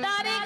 Daddy!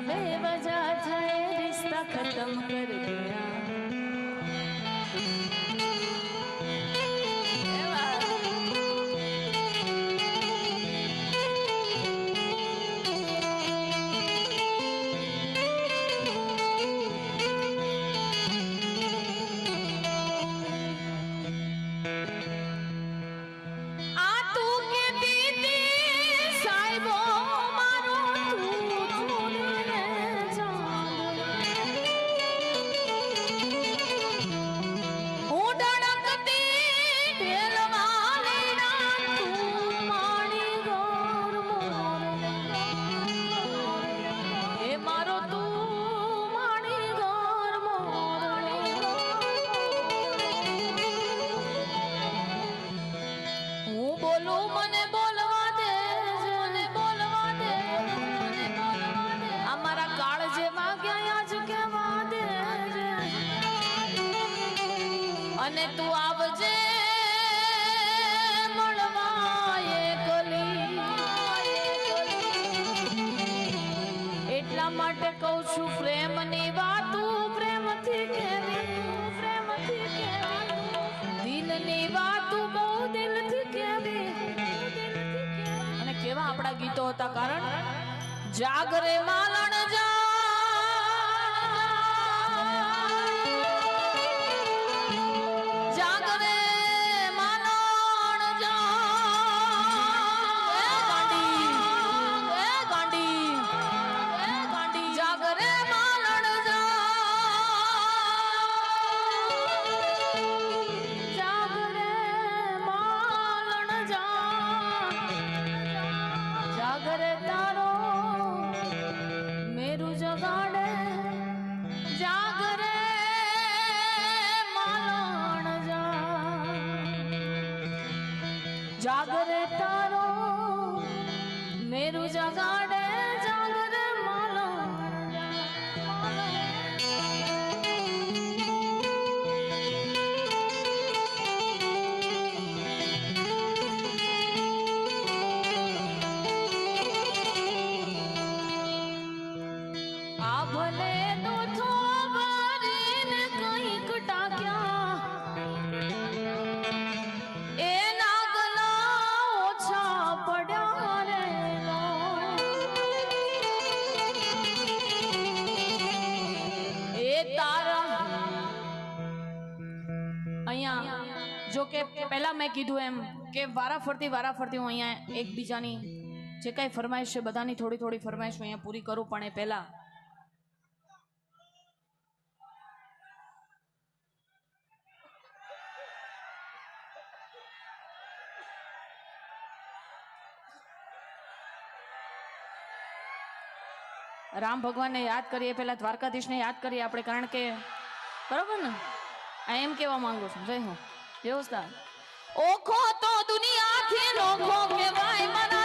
હવે વજા થાય રિશ્તા ખતમ બોલું, મને બોલવા અમારા કાળ અને તું આવજે એટલા માટે કહું છું, પ્રેમની વાતું પ્રેમથી કેવી? હતા કારણ જાગરે માલણ જાગરે કે પહેલા મેં કીધું એમ કે વારા ફરતી વારા ફરતી હું અહીંયા એકબીજાની જે કાંઈ ફરમાઈશ છે, બધાની થોડી થોડી ફરમાઈશ હું અહીંયા પૂરી કરું, પણ એ પહેલાં રામ ભગવાનને યાદ કરીએ, પહેલા દ્વારકાધીશને યાદ કરીએ આપણે, કારણ કે બરોબર ને? આ એમ કહેવા માંગુ છું. જય હું ये उस्ताद ओखो तो दुनिया खेलो खो के भाई मना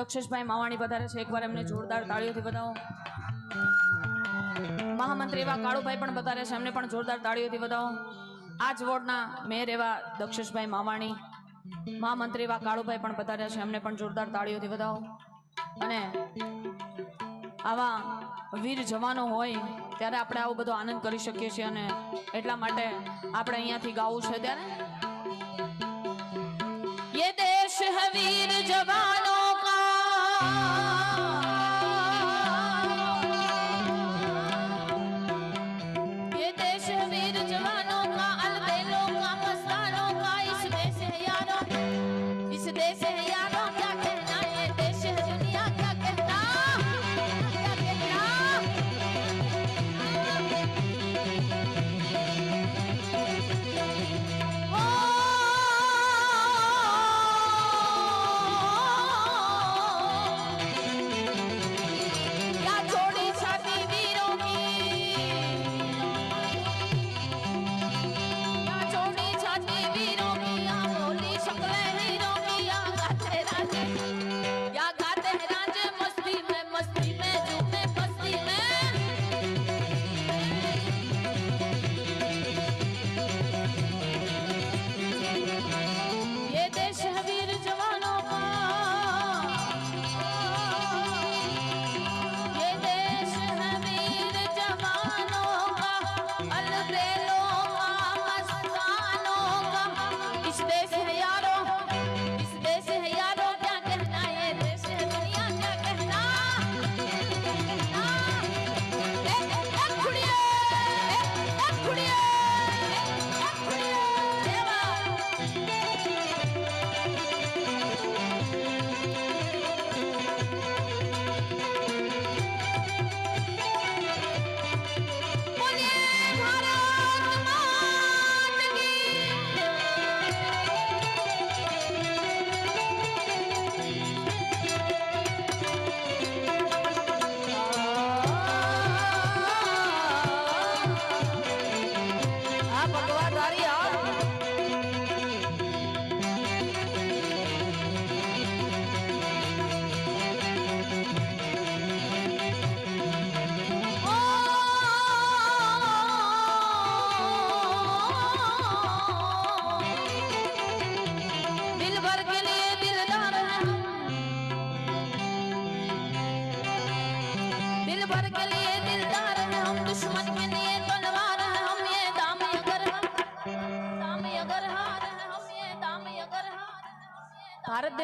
દક્ષેશભાઈ માવાણી પધારે છે. એકવાર એમને જોરદાર તાળીઓથી વધાવો. મહામંત્રી એવા કાળુભાઈ પણ પધારે છે. એમને પણ જોરદાર તાળીઓથી વધાવો. આ જ વોર્ડના મેયર એવા દક્ષેશભાઈ માવાણી, મહામંત્રી એવા કાળુભાઈ પણ પધાર્યા છે. એમને પણ જોરદાર તાળીઓથી વધાવો. અને આવા વીર જવાનો હોય ત્યારે આપણે આવો બધો આનંદ કરી શકીએ છીએ અને એટલા માટે આપણે અહીંયાથી ગાવું છે ત્યારે. દેશ હે વીર જવાનો का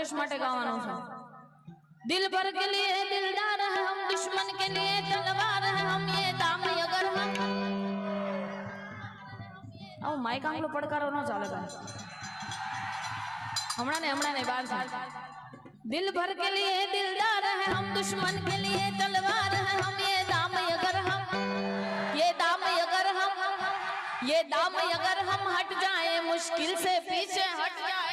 દેશ માટે ગાવાનું છે दिल भर के लिए दिलदार है हम दुश्मन के लिए तलवार है हम ये दाम अगर हम આવું માઇક આંગલો પડકારો ન ચાલે ભાઈ હમણાં ને હમણાં ને બાર છે दिल भर के लिए दिलदार है हम दुश्मन के लिए तलवार है हम ये दाम अगर हम ये दाम अगर हम ये दाम अगर हम हट जाए मुश्किल से पीछे हट जाए